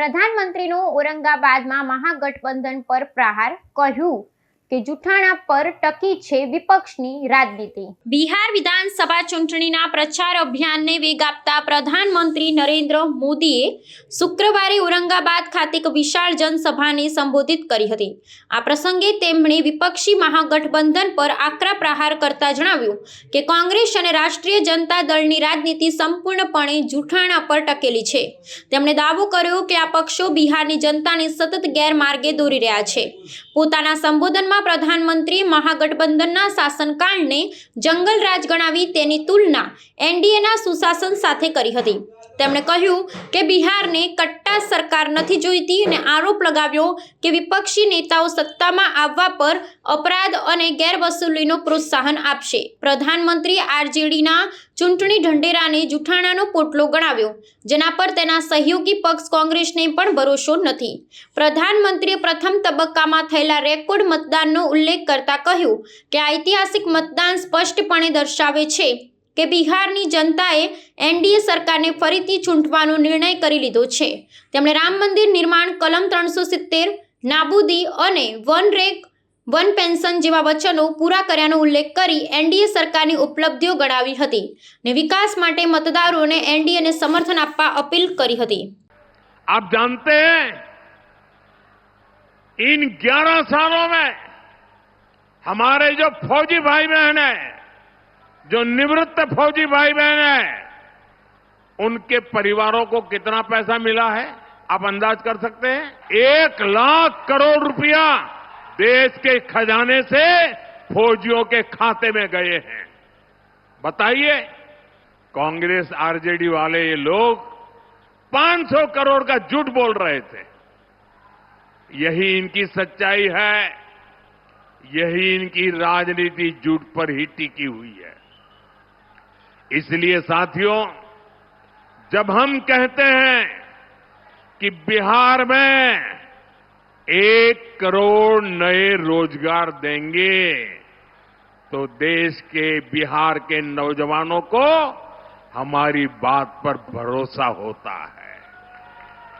પ્રધાનમંત્રીનો ઔરંગાબાદમાં મહાગઠબંધન પર પ્રહાર કહ્યું કે જુઠાણા પર ટકી છે વિપક્ષની રાજનીતિ. બિહાર વિધાનસભા ચૂંટણીના પ્રચાર અભિયાનને વેગ આપતા પ્રધાનમંત્રી નરેન્દ્ર મોદીએ શુક્રવારે ઔરંગાબાદ ખાતે એક વિશાળ જનસભાને સંબોધિત કરી હતી. આ પ્રસંગે તેમણે વિપક્ષી મહાગઠબંધન પર આકરા પ્રહાર કરતા જણાવ્યું કે કોંગ્રેસ અને રાષ્ટ્રીય જનતા દળની રાજનીતિ સંપૂર્ણપણે જુઠાણા પર ટકેલી છે. તેમણે દાવો કર્યો કે આ પક્ષો બિહારની જનતાને સતત ગેરમાર્ગે દોરી રહ્યા છે. પોતાના સંબોધનમાં પ્રધાનમંત્રીએ મહાગઠબંધનના શાસનકાળને જંગલ રાજ ગણાવી તેની તુલના એનડીએના સુશાસન સાથે કરી હતી. તેમણે કહ્યું કે બિહારને કટ્ટા સરકાર નથી જોઈતી અને આરોપ લગાવ્યો કે વિપક્ષી નેતાઓ સત્તામાં આવવા પર અપરાધ અને ગેરવસૂલીનો પ્રોત્સાહન આપશે. પ્રધાનમંત્રી આરજેડીના ચૂંટણી ઢંઢેરાને જૂઠાણાનો પોટલો ગણાવ્યો, જેના પર તેના સહયોગી પક્ષ કોંગ્રેસને પણ ભરોસો નથી. પ્રધાનમંત્રીએ પ્રથમ તબક્કામાં થયેલા રેકોર્ડ મતદાનનો ઉલ્લેખ કરતા કહ્યું કે ઐતિહાસિક મતદાન સ્પષ્ટપણે દર્શાવે છે કે બિહારની જનતાએ એનડીએ સરકારને ફરીથી ચૂંટવાનો નિર્ણય કરી લીધો છે તેમણે રામ મંદિર નિર્માણ કલમ ત્રણસો સિત્તેર નાબૂદી અને વન રેક વન પેન્શન જેવા વચનો પૂરા કર્યાનો ઉલ્લેખ કરી એનડીએ સરકારની ઉપલબ્ધિઓ ગણાવી હતી ને વિકાસ માટે મતદારોને એનડીએને સમર્થન આપવા અપીલ કરી હતી आप जानते हैं इन 11 सालों में हमारे जो फौजी भाई बहन हैं जो निवृत्त फौजी भाई बहन हैं, उनके परिवारों को कितना पैसा मिला है? आप अंदाज कर सकते हैं? एक लाख करोड़ रुपया देश के खजाने से फौजियों के खाते में गए हैं। बताइए, कांग्रेस, आरजेडी वाले ये लोग 500 करोड़ का झूठ बोल रहे थे। यही इनकी सच्चाई है, यही इनकी राजनीति झूठ पर ही टिकी हुई है। इसलिए साथियों, जब हम कहते हैं कि बिहार में एक करोड़ नए रोज़गार देंगे तो देश के बिहार के नौजवानों को हमारी बात पर भरोसा होता है।